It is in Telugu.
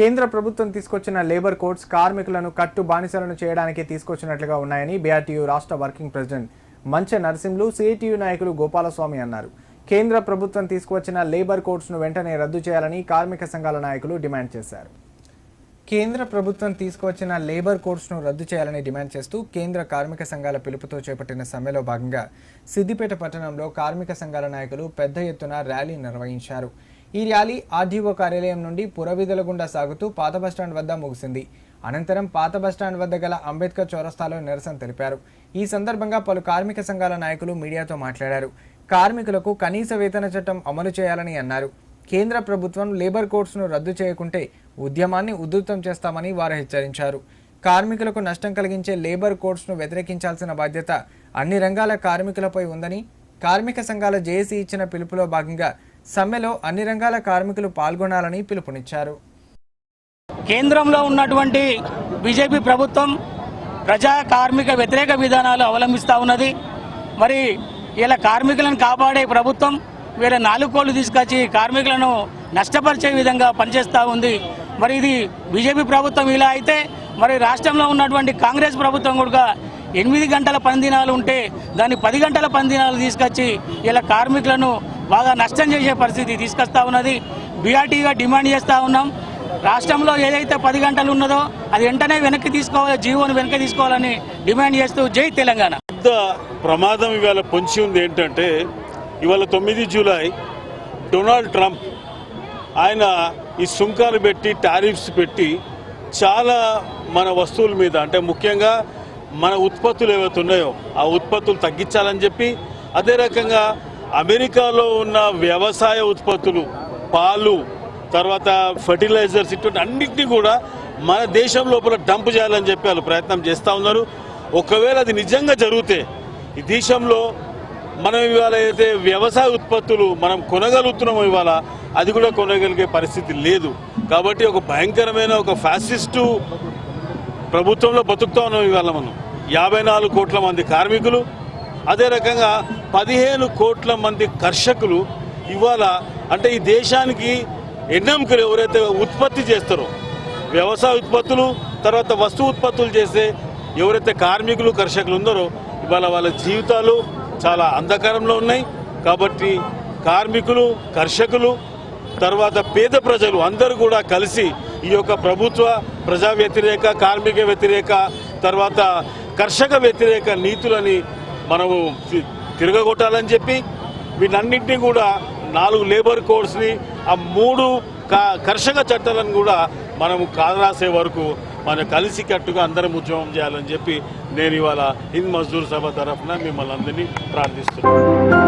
కేంద్ర ప్రభుత్వం తీసుకొచ్చిన లేబర్ కోడ్స్ కార్మికులను కట్టు బానిసలను చేయడానికి తీసుకొచ్చినట్లుగా ఉన్నాయని బీఆర్టీయూ రాష్ట్ర working president Manche Narasimhulu CITU నాయకులు గోపాలస్వామి అన్నారు. కేంద్ర ప్రభుత్వం తీసుకువచ్చిన లేబర్ కోడ్స్ను వెంటనే రద్దు చేయాలని కార్మిక సంఘాల నాయకులు డిమాండ్ చేశారు. కేంద్ర ప్రభుత్వం తీసుకువచ్చిన లేబర్ కోడ్స్ను రద్దు చేయాలని డిమాండ్ చేస్తూ కేంద్ర కార్మిక సంఘాల పిలుపుతో చేపట్టిన సమ్మెలో భాగంగా సిద్దిపేట పట్టణంలో కార్మిక సంఘాల నాయకులు పెద్ద ఎత్తున ర్యాలీ నిర్వహించారు. ఈ ర్యాలీ ఆర్డీఓ కార్యాలయం నుండి పురవీధుల గుండా సాగుతూ పాత బస్టాండ్ వద్ద ముగిసింది. అనంతరం పాత బస్టాండ్ వద్ద గల అంబేద్కర్ చౌరస్తాలో నిరసన తెలిపారు. ఈ సందర్భంగా పలు కార్మిక సంఘాల నాయకులు మీడియాతో మాట్లాడారు. కార్మికులకు కనీస వేతన చట్టం అమలు చేయాలని అన్నారు. కేంద్ర ప్రభుత్వం లేబర్ కోడ్స్ను రద్దు చేయకుంటే ఉద్యమాన్ని ఉధృతం చేస్తామని వారు హెచ్చరించారు. కార్మికులకు నష్టం కలిగించే లేబర్ కోడ్స్ను వ్యతిరేకించాల్సిన బాధ్యత అన్ని రంగాల కార్మికులపై ఉందని కార్మిక సంఘాల జేఏసీ ఇచ్చిన పిలుపులో భాగంగా సమ్మెలో అన్ని రంగాల కార్మికులు పాల్గొనాలని పిలుపునిచ్చారు. కేంద్రంలో ఉన్నటువంటి బీజేపీ ప్రభుత్వం ప్రజా కార్మిక వ్యతిరేక విధానాలు అవలంబిస్తూ ఉన్నది. మరి ఇలా కార్మికులను కాపాడే ప్రభుత్వం వీళ్ళ నాలుగు కోళ్ళు తీసుకొచ్చి కార్మికులను నష్టపరిచే విధంగా పనిచేస్తూ ఉంది. మరి ఇది బీజేపీ ప్రభుత్వం ఇలా అయితే మరి రాష్ట్రంలో ఉన్నటువంటి కాంగ్రెస్ ప్రభుత్వం కూడా ఎనిమిది గంటల పనిదినాలు ఉంటే దాన్ని పది గంటల పనిదినాలు తీసుకొచ్చి ఇలా కార్మికులను బాగా నష్టం చేసే పరిస్థితి తీసుకొస్తా ఉన్నది. బీఆర్టీగా డిమాండ్ చేస్తూ ఉన్నాం. రాష్ట్రంలో ఏదైతే పది గంటలు ఉన్నదో అది వెంటనే వెనక్కి తీసుకోవాలి జీవోని వెనక్కి తీసుకోవాలని డిమాండ్ చేస్తూ జై తెలంగాణ. పెద్ద ప్రమాదం ఇవాళ పొంచి ఉంది ఏంటంటే ఇవాళ తొమ్మిది జూలై డొనాల్డ్ ట్రంప్ ఆయన ఈ సుంకాలు పెట్టి టారిఫ్స్ పెట్టి చాలా మన వస్తువుల మీద అంటే ముఖ్యంగా మన ఉత్పత్తులు ఏవైతే ఉన్నాయో ఆ ఉత్పత్తులు తగ్గించాలని చెప్పి అదే రకంగా అమెరికాలో ఉన్న వ్యవసాయ ఉత్పత్తులు పాలు తర్వాత ఫర్టిలైజర్స్ ఇటువంటి అన్నింటినీ కూడా మన దేశం లోపల డంప్ చేయాలని చెప్పి వాళ్ళు ప్రయత్నం చేస్తూ ఉన్నారు. ఒకవేళ అది నిజంగా జరిగితే ఈ దేశంలో మనం ఇవాళ అయితే వ్యవసాయ ఉత్పత్తులు మనం కొనగలుగుతున్నాము ఇవాళ అది కూడా కొనగలిగే పరిస్థితి లేదు. కాబట్టి ఒక భయంకరమైన ఒక ఫ్యాసిస్టు ప్రభుత్వంలో బతుకుతా ఉన్నాం ఇవాళ మనం. యాభై నాలుగు కోట్ల మంది కార్మికులు అదే రకంగా పదిహేను కోట్ల మంది కర్షకులు ఇవాళ అంటే ఈ దేశానికి ఎన్నంకులు ఎవరైతే ఉత్పత్తి చేస్తారో వ్యవసాయ ఉత్పత్తులు తర్వాత వస్తు ఉత్పత్తులు చేసే ఎవరైతే కార్మికులు కర్షకులు ఉన్నారో ఇవాళ వాళ్ళ జీవితాలు చాలా అంధకారంలో ఉన్నాయి. కాబట్టి కార్మికులు కర్షకులు తర్వాత పేద ప్రజలు అందరూ కూడా కలిసి ఈ యొక్క ప్రభుత్వ ప్రజా వ్యతిరేక కార్మిక వ్యతిరేక తర్వాత కర్షక వ్యతిరేక నీతులని మనము తిరగగొట్టాలని చెప్పి వీటన్నింటినీ కూడా నాలుగు లేబర్ కోడ్స్ని ఆ మూడు క- కర్షక చట్టాలను కూడా మనము కాదరాసే వరకు మనం కలిసి కట్టుగా అందరం ఉద్యమం చేయాలని చెప్పి నేను ఇవాళ హింద్ మజ్దూర్ సభ తరఫున మిమ్మల్ని అందరినీ ప్రార్థిస్తున్నాను.